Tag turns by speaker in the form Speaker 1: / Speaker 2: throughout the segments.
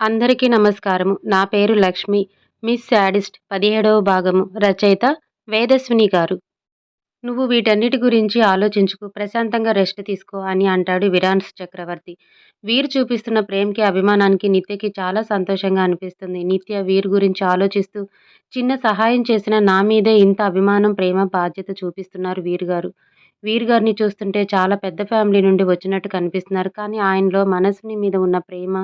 Speaker 1: అందరికీ నమస్కారము. నా పేరు లక్ష్మి. మిస్ శాడిస్ట్ పదిహేడవ భాగము రచయిత వేదస్విని గారు. నువ్వు వీటన్నిటి గురించి ఆలోచించుకు ప్రశాంతంగా రెస్ట్ తీసుకో అని అంటాడు విరాన్స్ చక్రవర్తి. వీరు చూపిస్తున్న ప్రేమకి అభిమానానికి నిత్యకి చాలా సంతోషంగా అనిపిస్తుంది. నిత్య వీరు గురించి ఆలోచిస్తూ చిన్న సహాయం చేసిన నా మీదే ఇంత అభిమానం ప్రేమ బాధ్యత చూపిస్తున్నారు వీరు గారు. వీరు గారిని చూస్తుంటే చాలా పెద్ద ఫ్యామిలీ నుండి వచ్చినట్టు కనిపిస్తున్నారు. కానీ ఆయనలో మనసుని మీద ఉన్న ప్రేమ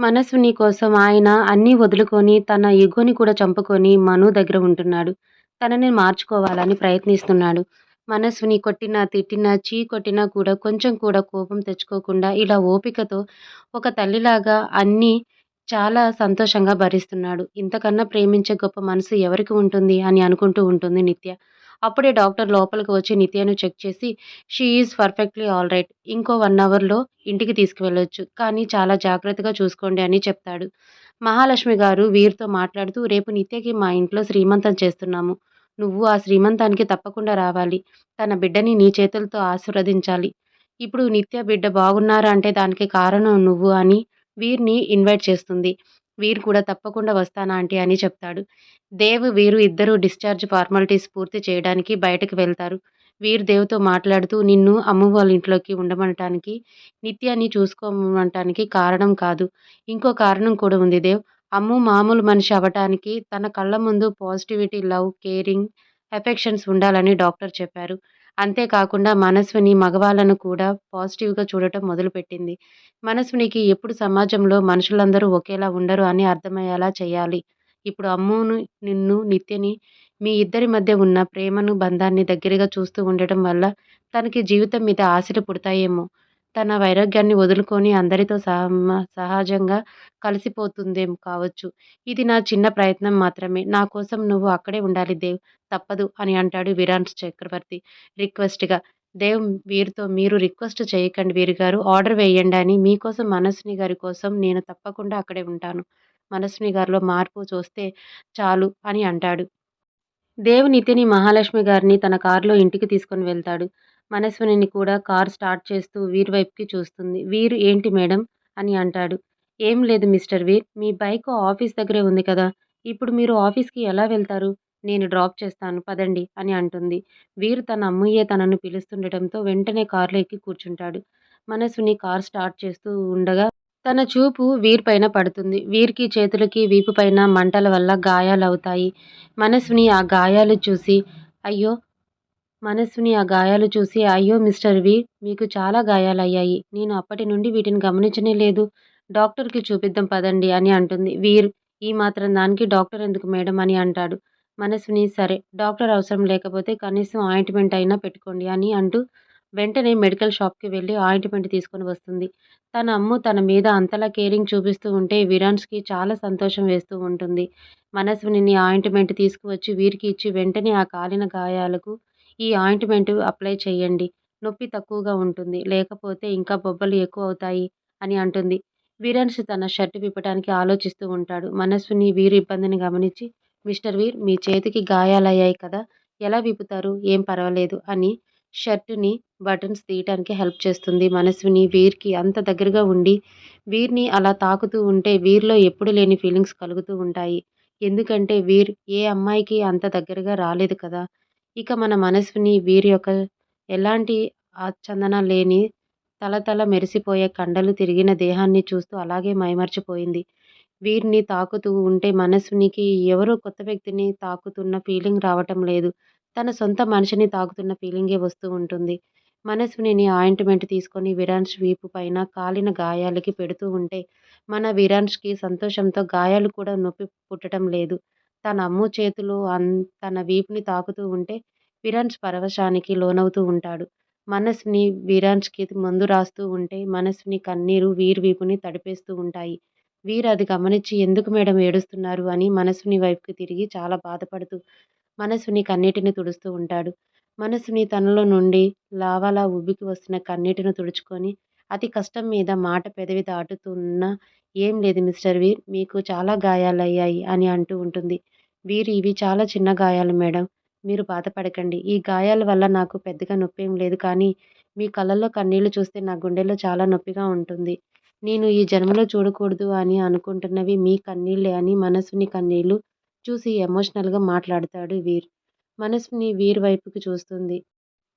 Speaker 1: మనసుని కోసం ఆయన అన్నీ వదులుకొని తన ఇగోని కూడా చంపుకొని మను దగ్గర ఉంటున్నాడు. తనని మార్చుకోవాలని ప్రయత్నిస్తున్నాడు. మనసుని కొట్టినా తిట్టినా చీ కొట్టినా కూడా కొంచెం కూడా కోపం తెచ్చుకోకుండా ఇలా ఓపికతో ఒక తల్లిలాగా అన్నీ చాలా సంతోషంగా భరిస్తున్నాడు. ఇంతకన్నా ప్రేమించే గొప్ప మనసు ఎవరికి ఉంటుంది అని అనుకుంటూ ఉంటుంది నిత్య. అప్పుడే డాక్టర్ లోపలికి వచ్చి నిత్యను చెక్ చేసి she is perfectly all right. ఇంకో వన్ అవర్లో ఇంటికి తీసుకువెళ్ళొచ్చు. కానీ చాలా జాగ్రత్తగా చూసుకోండి అని చెప్తాడు. మహాలక్ష్మి గారు వీరితో మాట్లాడుతూ రేపు నిత్యకి మా ఇంట్లో శ్రీమంతం చేస్తున్నాము. నువ్వు ఆ శ్రీమంతానికి తప్పకుండా రావాలి. తన బిడ్డని నీ చేతులతో ఆశీర్వదించాలి. ఇప్పుడు నిత్య బిడ్డ బాగున్నారా అంటే దానికి కారణం నువ్వు అని వీరిని ఇన్వైట్ చేస్తుంది. వీరు కూడా తప్పకుండా వస్తానా ఆంటీ అని చెప్తాడు. దేవ్ వీరు ఇద్దరు డిశ్చార్జ్ ఫార్మాలిటీస్ పూర్తి చేయడానికి బయటకు వెళ్తారు. వీరు దేవ్తో మాట్లాడుతూ నిన్ను అమ్మ వాళ్ళ ఇంట్లోకి ఉండమనటానికి నిత్యాన్ని చూసుకోమనటానికి కారణం కాదు. ఇంకో కారణం కూడా ఉంది దేవ్. అమ్ము మామూలు మనిషి అవ్వటానికి తన కళ్ళ ముందు పాజిటివిటీ లవ్ కేరింగ్ ఎఫెక్షన్స్ ఉండాలని డాక్టర్ చెప్పారు. అంతేకాకుండా మనస్విని మగవాళ్ళను కూడా పాజిటివ్గా చూడటం మొదలుపెట్టింది. మనస్వినికి ఎప్పుడు సమాజంలో మనుషులందరూ ఒకేలా ఉండరు అని అర్థమయ్యేలా చేయాలి. ఇప్పుడు అమ్మును నిన్ను నిత్యని మీ ఇద్దరి మధ్య ఉన్న ప్రేమను బంధాన్ని దగ్గరగా చూస్తూ ఉండటం వల్ల తనకి జీవితం మీద ఆశలు పుడతాయేమో. తన వైరాగ్యాన్ని వదులుకొని అందరితో సహ సహజంగా కలిసిపోతుందేం కావచ్చు? ఇది నా చిన్న ప్రయత్నం మాత్రమే. నా కోసం నువ్వు అక్కడే ఉండాలి దేవ్. తప్పదు అని అంటాడు విరాన్స్ చక్రవర్తి రిక్వెస్ట్గా. దేవ్ వీరితో మీరు రిక్వెస్ట్ చేయకండి వీరి గారు ఆర్డర్ వేయండి అని మీకోసం మనస్విని గారి కోసం నేను తప్పకుండా అక్కడే ఉంటాను. మనస్విని గారిలో మార్పు చూస్తే చాలు అని అంటాడు. దేవ్ నితిని మహాలక్ష్మి గారిని తన కారులో ఇంటికి తీసుకొని వెళ్తాడు. మనస్విని కూడా కార్ స్టార్ట్ చేస్తూ వీర్ వైపుకి చూస్తుంది. వీరు ఏంటి మేడం అని అంటాడు. ఏం లేదు మిస్టర్ వీర్ మీ బైక్ ఆఫీస్ దగ్గరే ఉంది కదా. ఇప్పుడు మీరు ఆఫీస్కి ఎలా వెళ్తారు? నేను డ్రాప్ చేస్తాను. పదండి అని అంటుంది. వీరు తన అమ్మయ్యే తనను పిలుస్తుండటంతో వెంటనే కారులో ఎక్కి కూర్చుంటాడు. మనస్విని కార్ స్టార్ట్ చేస్తూ ఉండగా తన చూపు వీర్ పైన పడుతుంది. వీరికి చేతులకి వీపు పైన మంటల వల్ల గాయాలవుతాయి. మనస్విని ఆ గాయాలు చూసి అయ్యో మనస్సుని ఆ గాయాలు చూసి అయ్యో మిస్టర్ వి మీకు చాలా గాయాలయ్యాయి. నేను అప్పటి నుండి వీటిని గమనించనే లేదు. డాక్టర్కి చూపిద్దాం పదండి అని అంటుంది. వీర్ ఈ మాత్రం దానికి డాక్టర్ ఎందుకు మేడం అని అంటాడు. మనస్విని సరే డాక్టర్ అవసరం లేకపోతే కనీసం ఆయింట్మెంట్ అయినా పెట్టుకోండి అని అంటూ వెంటనే మెడికల్ షాప్కి వెళ్ళి ఆయింట్మెంట్ తీసుకొని వస్తుంది. తన అమ్ము తన మీద అంతలా కేరింగ్ చూపిస్తూ ఉంటే విరాన్స్కి చాలా సంతోషం వేస్తూ ఉంటుంది. మనస్విని ఆయింట్మెంట్ తీసుకువచ్చి వీరికి ఇచ్చి వెంటనే ఆ కాలిన గాయాలకు ఈ ఆయింట్మెంట్ అప్లై చేయండి. నొప్పి తక్కువగా ఉంటుంది. లేకపోతే ఇంకా బొబ్బలు ఎక్కువ అవుతాయి అని అంటుంది. వీరన్స్ తన షర్ట్ విప్పటానికి ఆలోచిస్తూ ఉంటాడు. మనస్సుని వీరు ఇబ్బందిని గమనించి మిస్టర్ వీర్ మీ చేతికి గాయాలయ్యాయి కదా ఎలా విప్పుతారు? ఏం పర్వాలేదు అని షర్టుని బటన్స్ తీయటానికి హెల్ప్ చేస్తుంది. మనస్విని వీర్కి అంత దగ్గరగా ఉండి వీర్ని అలా తాకుతూ ఉంటే వీరిలో ఎప్పుడు లేని ఫీలింగ్స్ కలుగుతూ ఉంటాయి. ఎందుకంటే వీర్ ఏ అమ్మాయికి అంత దగ్గరగా రాలేదు కదా ఇక మన మనసుని వీరి యొక్క ఎలాంటి ఆచ్ఛందన లేని తలతల మెరిసిపోయే కండలు తిరిగిన దేహాన్ని చూస్తూ అలాగే మైమర్చిపోయింది. వీరిని తాకుతూ ఉంటే మనసునికి ఎవరో కొత్త వ్యక్తిని తాకుతున్న ఫీలింగ్ రావటం లేదు. తన సొంత మనిషిని తాకుతున్న ఫీలింగే వస్తూ ఉంటుంది. మనస్విని ఆయింట్మెంట్ తీసుకొని విరాన్స్ వీపు పైన కాలిన గాయాలకి పెడుతూ ఉంటే మన విరాన్స్కి సంతోషంతో గాయాలు కూడా నొప్పి పుట్టడం లేదు. తన అమ్ము చేతులు అన్ తన వీపుని తాకుతూ ఉంటే విరాన్స్ పరవశానికి లోనవుతూ ఉంటాడు. మనస్సుని విరాన్స్కి మందు రాస్తూ ఉంటే మనస్సుని కన్నీరు వీర్ వీపుని తడిపేస్తూ ఉంటాయి. వీరు అది గమనించి ఎందుకు మేడం ఏడుస్తున్నారు? అని మనసుని వైపుకి తిరిగి చాలా బాధపడుతూ మనసుని కన్నీటిని తుడుస్తూ ఉంటాడు. మనసుని తనలో నుండి లావాలా ఉబ్బికి వస్తున్న కన్నీటిని తుడుచుకొని అతి కష్టం మీద మాట పెదవి దాటుతున్న ఏం లేదు మిస్టర్ వీర్ మీకు చాలా గాయాలయ్యాయి అని అంటూ ఉంటుంది. వీరు ఇవి చాలా చిన్న గాయాలు మేడం. మీరు బాధపడకండి. ఈ గాయాల వల్ల నాకు పెద్దగా నొప్పేం లేదు. కానీ మీ కళ్ళల్లో కన్నీళ్ళు చూస్తే నా గుండెల్లో చాలా నొప్పిగా ఉంటుంది. నేను ఈ జన్మలో చూడకూడదు అని అనుకుంటున్నవి మీ కన్నీళ్ళే అని మనసుని కన్నీళ్ళు చూసి ఎమోషనల్గా మాట్లాడతాడు వీర్. మనసుని వీర్ వైపుకి చూస్తుంది.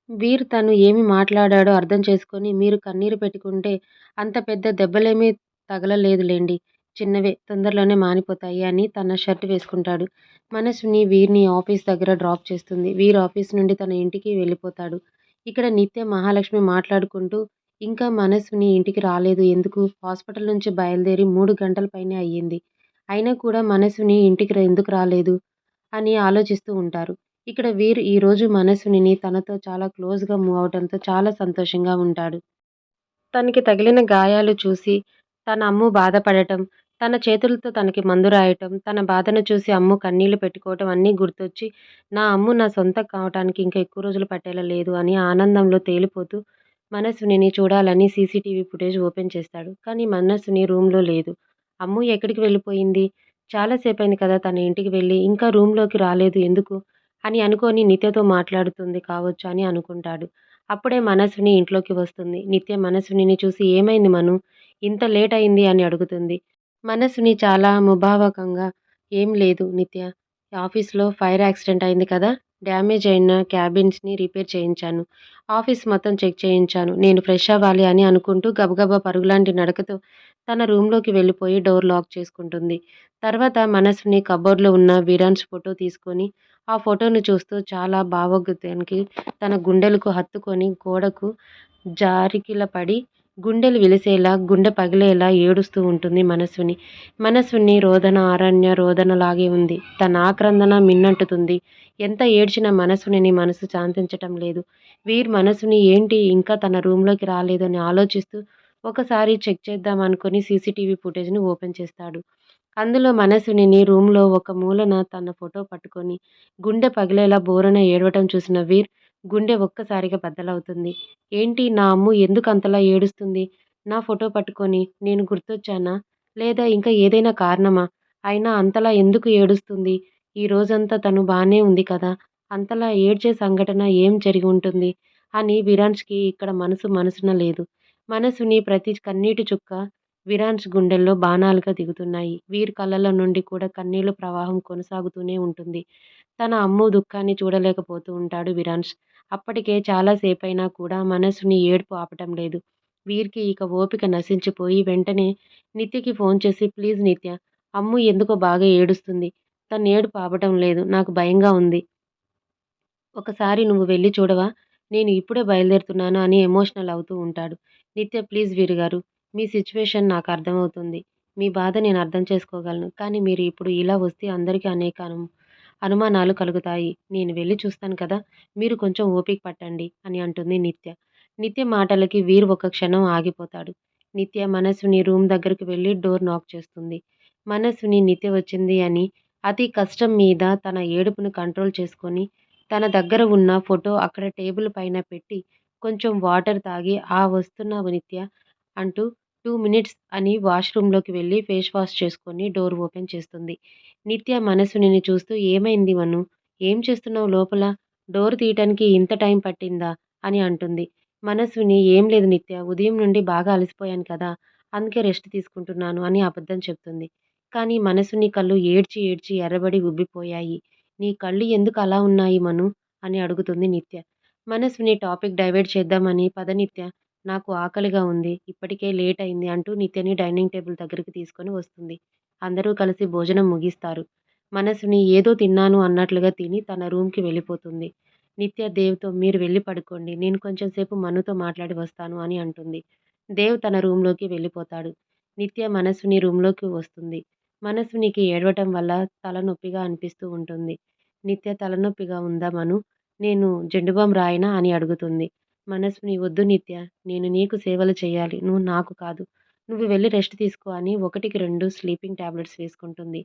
Speaker 1: వీర్ తను ఏమి మాట్లాడాడో అర్థం చేసుకొని మీరు కన్నీరు పెట్టుకుంటే అంత పెద్ద దెబ్బలేమీ తగలలేదులేండి. చిన్నవే తొందరలోనే మానిపోతాయి అని తన షర్ట్ వేసుకుంటాడు. మనసుని వీర్ని ఆఫీస్ దగ్గర డ్రాప్ చేస్తుంది. వీర్ ఆఫీస్ నుండి తన ఇంటికి వెళ్ళిపోతాడు. ఇక్కడ నిత్య మహాలక్ష్మి మాట్లాడుకుంటూ ఇంకా మనసుని ఇంటికి రాలేదు. ఎందుకు? హాస్పిటల్ నుంచి బయలుదేరి మూడు గంటల పైనే అయ్యింది. అయినా కూడా మనసుని ఇంటికి ఎందుకు రాలేదు అని ఆలోచిస్తూ ఉంటారు. ఇక్కడ వీర్ ఈరోజు మనసుని తనతో చాలా క్లోజ్గా మూవ్ అవడంతో చాలా సంతోషంగా ఉంటాడు. తనకి తగిలిన గాయాలు చూసి తన అమ్ము బాధపడటం తన చేతులతో తనకి మందు రాయటం తన బాధను చూసి అమ్ము కన్నీళ్ళు పెట్టుకోవటం అన్నీ గుర్తొచ్చి నా అమ్ము నా సొంత కావటానికి ఇంకా ఎక్కువ రోజులు పట్టేలా లేదు అని ఆనందంలో తేలిపోతూ మనస్సుని చూడాలని సీసీటీవీ ఫుటేజ్ ఓపెన్ చేస్తాడు. కానీ మనస్సుని రూమ్లో లేదు. అమ్ము ఎక్కడికి వెళ్ళిపోయింది? చాలాసేపు అయింది కదా తన ఇంటికి వెళ్ళి ఇంకా రూమ్లోకి రాలేదు ఎందుకు అని అనుకొని నిత్యతో మాట్లాడుతుంది కావచ్చు అని అనుకుంటాడు. అప్పుడే మనస్విని ఇంట్లోకి వస్తుంది. నిత్య మనస్విని చూసి ఏమైంది మను? ఇంత లేట్ అయింది అని అడుగుతుంది. మనసుని చాలా ముభావకంగా ఏం లేదు నిత్య. ఆఫీస్లో ఫైర్ యాక్సిడెంట్ అయింది కదా డ్యామేజ్ అయిన క్యాబిన్స్ని రిపేర్ చేయించాను. ఆఫీస్ మొత్తం చెక్ చేయించాను. నేను ఫ్రెష్ అవ్వాలి అని అనుకుంటూ గబగబా పరుగులాంటి నడకతో తన రూమ్లోకి వెళ్ళిపోయి డోర్ లాక్ చేసుకుంటుంది. తర్వాత మనసుని కబోర్డ్లో ఉన్న విరాన్స్ ఫోటో తీసుకొని ఆ ఫోటోను చూస్తూ చాలా భావోద్వేగానికి తన గుండెలకు హత్తుకొని గోడకు జారికిల పడి గుండెలు విలిసేలా గుండె పగిలేలా ఏడుస్తూ ఉంటుంది మనస్సుని. మనస్సుని రోదన అరణ్య రోదనలాగే ఉంది. తన ఆక్రందన మిన్నంటుతుంది. ఎంత ఏడ్చినా మనసుని మనసు శాంతించటం లేదు. వీర్ మనసుని ఏంటి ఇంకా తన రూమ్లోకి రాలేదని ఆలోచిస్తూ ఒకసారి చెక్ చేద్దాం అనుకుని సీసీటీవీ ఫుటేజ్ని ఓపెన్ చేస్తాడు. అందులో మనసుని రూమ్లో ఒక మూలన తన ఫోటో పట్టుకొని గుండె పగిలేలా బోరన ఏడవటం చూసిన వీర్ గుండె ఒక్కసారిగా బద్దలవుతుంది. ఏంటి నా అమ్ము ఎందుకు అంతలా ఏడుస్తుంది? నా ఫోటో పట్టుకొని నేను గుర్తొచ్చానా? లేదా ఇంకా ఏదైనా కారణమా? అయినా అంతలా ఎందుకు ఏడుస్తుంది? ఈ రోజంతా తను బాగానే ఉంది కదా? అంతలా ఏడ్చే సంఘటన ఏం జరిగి ఉంటుంది? అని విరాన్స్కి ఇక్కడ మనసు మనసున లేదు. మనసుని ప్రతి కన్నీటి చుక్క విరాన్స్ గుండెల్లో బాణాలుగా దిగుతున్నాయి. వీర్ కళ్ళల నుండి కూడా కన్నీళ్ళ ప్రవాహం కొనసాగుతూనే ఉంటుంది. తన అమ్ము దుఃఖాన్ని చూడలేకపోతూ ఉంటాడు విరాన్స్. అప్పటికే చాలాసేపైనా కూడా మనసుని ఏడుపు ఆపటం లేదు. వీరికి ఇక ఓపిక నశించిపోయి వెంటనే నిత్యకి ఫోన్ చేసి ప్లీజ్ నిత్య అమ్ము ఎందుకో బాగా ఏడుస్తుంది. తను ఏడుపు ఆపటం లేదు నాకు భయంగా ఉంది. ఒకసారి నువ్వు వెళ్ళి చూడవా? నేను ఇప్పుడే బయలుదేరుతున్నాను అని ఎమోషనల్ అవుతూ ఉంటాడు. నిత్య ప్లీజ్ వీరు గారు మీ సిచ్యువేషన్ నాకు అర్థమవుతుంది. మీ బాధ నేను అర్థం చేసుకోగలను. కానీ మీరు ఇప్పుడు ఇలా వస్తే అందరికీ అనేక అనుమానాలు కలుగుతాయి. నేను వెళ్ళి చూస్తాను కదా మీరు కొంచెం ఓపిక పట్టండి అని అంటుంది నిత్య. నిత్య మాటలకి వీరు ఒక క్షణం ఆగిపోతాడు. నిత్య మనసుని రూమ్ దగ్గరికి వెళ్ళి డోర్ నాక్ చేస్తుంది. మనసుని నిత్య వచ్చింది అని అతి కష్టం మీద తన ఏడుపును కంట్రోల్ చేసుకొని తన దగ్గర ఉన్న ఫోటో అక్కడ టేబుల్ పైన పెట్టి కొంచెం వాటర్ తాగి ఆ వస్తున్న నిత్య అంటూ టూ మినిట్స్ అని వాష్రూమ్లోకి వెళ్ళి ఫేస్ వాష్ చేసుకొని డోర్ ఓపెన్ చేస్తుంది. నిత్య మనసుని చూస్తూ ఏమైంది మను? ఏం చేస్తున్నావు లోపల? డోర్ తీయటానికి ఇంత టైం పట్టిందా? అని అంటుంది. మనస్విని ఏం లేదు నిత్య ఉదయం నుండి బాగా అలసిపోయాను కదా అందుకే రెస్ట్ తీసుకుంటున్నాను అని అబద్ధం చెప్తుంది. కానీ మనసుని కళ్ళు ఏడ్చి ఏడ్చి ఎర్రబడి ఉబ్బిపోయాయి. నీ కళ్ళు ఎందుకు అలా ఉన్నాయి మను? అని అడుగుతుంది నిత్య. మనస్విని టాపిక్ డైవర్ట్ చేద్దామని పదనిత్య నాకు ఆకలిగా ఉంది ఇప్పటికే లేట్ అయింది అంటూ నిత్యని డైనింగ్ టేబుల్ దగ్గరికి తీసుకొని వస్తుంది. అందరూ కలిసి భోజనం ముగిస్తారు. మనసుని ఏదో తిన్నాను అన్నట్లుగా తిని తన రూమ్కి వెళ్ళిపోతుంది. నిత్య దేవ్తో మీరు వెళ్ళి పడుకోండి నేను కొంచెం సేపు మనుతో మాట్లాడి వస్తాను అని అంటుంది. దేవ్ తన రూమ్లోకి వెళ్ళిపోతాడు. నిత్య మనసుని రూమ్లోకి వస్తుంది. మనసునికి ఏడవటం వల్ల తలనొప్పిగా అనిపిస్తూ ఉంటుంది. నిత్య తలనొప్పిగా ఉందా మను? నేను జెండుబాం రాయనా? అని అడుగుతుంది. మనస్విని వద్దు నిత్య నేను నీకు సేవలు చేయాలి. నువ్వు నాకు కాదు. నువ్వు వెళ్ళి రెస్ట్ తీసుకో అని ఒకటికి రెండు స్లీపింగ్ టాబ్లెట్స్ వేసుకుంటుంది.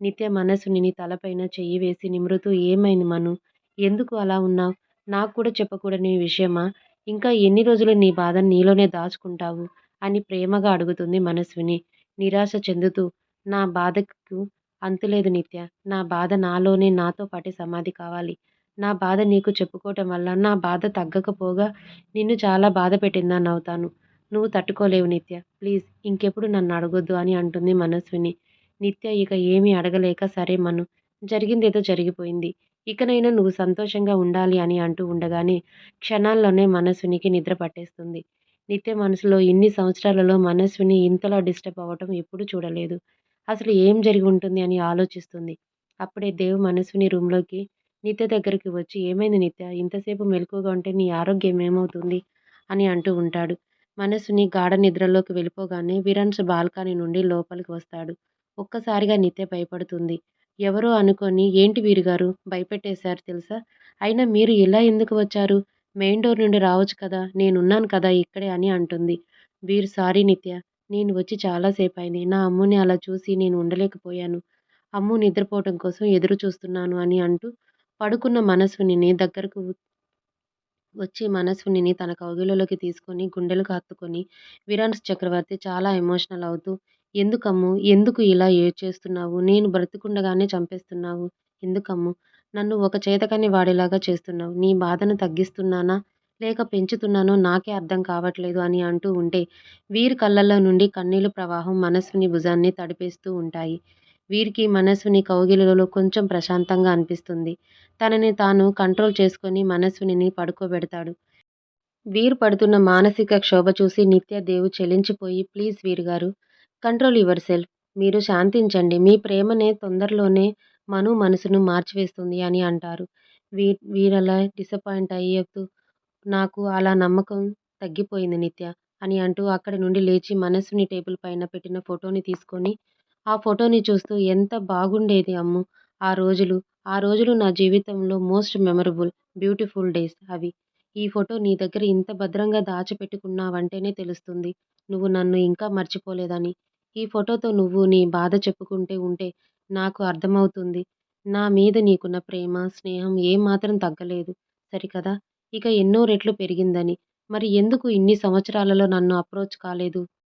Speaker 1: నిత్య మనస్సుని తలపైన చెయ్యి వేసి నిమృతూ ఏమైంది మను? ఎందుకు అలా ఉన్నావు? నాకు కూడా చెప్పకూడని విషయమా? ఇంకా ఎన్ని రోజులు నీ బాధను నీలోనే దాచుకుంటావు? అని ప్రేమగా అడుగుతుంది మనస్విని. నిరాశ చెందుతూ నా బాధకు అంతులేదు నిత్య. నా బాధ నాలోనే నాతో పాటే సమాధి కావాలి. నా బాధ నీకు చెప్పుకోవటం వల్ల నా బాధ తగ్గకపోగా నిన్ను చాలా బాధ పెట్టిందని అవుతాను నువ్వు తట్టుకోలేవు నిత్య. ప్లీజ్ ఇంకెప్పుడు నన్ను అడగొద్దు అని అంటుంది మనస్విని. నిత్య ఇక ఏమీ అడగలేక సరే మను. జరిగిందేదో జరిగిపోయింది. ఇకనైనా నువ్వు సంతోషంగా ఉండాలి అని అంటూ ఉండగానే క్షణాల్లోనే మనస్వినికి నిద్ర పట్టేస్తుంది. నిత్య మనసులో ఇన్ని సంవత్సరాలలో మనస్విని ఇంతలా డిస్టర్బ్ అవ్వటం ఎప్పుడూ చూడలేదు. అసలు ఏం జరిగి ఉంటుంది అని ఆలోచిస్తుంది. అప్పుడే దేవ్ మనస్విని రూమ్‌లోకి నిత్య దగ్గరికి వచ్చి ఏమైంది నిత్య? ఇంతసేపు మెలకుగా ఉంటే నీ ఆరోగ్యం ఏమవుతుంది? అని అంటూ ఉంటాడు. మనసుని గాఢ నిద్రలోకి వెళ్ళిపోగానే విరన్స్ బాల్కనీ నుండి లోపలికి వస్తాడు. ఒక్కసారిగా నిత్య భయపడుతుంది. ఎవరో అనుకొని ఏంటి వీరుగారు భయపెట్టేశారు తెలుసా? అయినా మీరు ఇలా ఎందుకు వచ్చారు? మెయిన్ డోర్ నుండి రావచ్చు కదా! నేనున్నాను కదా ఇక్కడే అని అంటుంది. వీరు సారీ నిత్య. నేను వచ్చి చాలాసేపు అయింది నా అమ్ముని అలా చూసి నేను ఉండలేకపోయాను. అమ్ము నిద్రపోవటం కోసం ఎదురు చూస్తున్నాను అని అంటూ పడుకున్న మనస్వినిని దగ్గరకు వచ్చి మనస్వినిని తన కౌగిలలోకి తీసుకొని గుండెలకు హత్తుకొని విరాన్స్ చక్రవర్తి చాలా ఎమోషనల్ అవుతూ ఎందుకమ్ము? ఎందుకు ఇలా చేస్తున్నావు నేను బ్రతికుండగానే చంపేస్తున్నావు. ఎందుకమ్ము? నన్ను ఒక చేతకని వాడిలాగా చేస్తున్నావు. నీ బాధను తగ్గిస్తున్నానా? లేక పెంచుతున్నానో నాకే అర్థం కావట్లేదు అని అంటూ ఉంటే వీరి కళ్ళల్లో నుండి కన్నీళ్ళ ప్రవాహం మనస్విని భుజాన్ని తడిపేస్తూ ఉంటాయి. వీరికి మనస్విని కౌగిలిలో కొంచెం ప్రశాంతంగా అనిపిస్తుంది. తనని తాను కంట్రోల్ చేసుకొని మనస్విని పడుకోబెడతాడు. వీరు పడుతున్న మానసిక క్షోభ చూసి నిత్య దేవు చెలించిపోయి ప్లీజ్ వీరుగారు కంట్రోల్ యువర్ సెల్ఫ్. మీరు శాంతించండి. మీ ప్రేమనే తొందరలోనే మను మనసును మార్చివేస్తుంది అని అంటారు. వీ వీరలా డిసప్పాయింట్ అయ్యేస్తూ నాకు అలా నమ్మకం తగ్గిపోయింది నిత్య అని అంటూ అక్కడి నుండి లేచి మనస్సుని టేబుల్ పైన పెట్టిన ఫోటోని తీసుకొని ఆ ఫోటోని చూస్తూ ఎంత బాగుండేది అమ్ము ఆ రోజులు. ఆ రోజులు నా జీవితంలో మోస్ట్ మెమరబుల్, బ్యూటిఫుల్ డేస్ అవి. ఈ ఫోటో నీ దగ్గర ఇంత భద్రంగా దాచిపెట్టుకున్నావంటేనే తెలుస్తుంది నువ్వు నన్ను ఇంకా మర్చిపోలేదని. ఈ ఫోటోతో నువ్వు నీ బాధ చెప్పుకుంటూ ఉంటే నాకు అర్థమవుతుంది. నా మీద నీకున్న ప్రేమ, స్నేహం ఏమాత్రం తగ్గలేదు సరికదా? ఇక ఎన్నో రెట్లు పెరిగిందని. మరి ఎందుకు ఇన్ని సంవత్సరాలలో నన్ను అప్రోచ్ కాలేదు?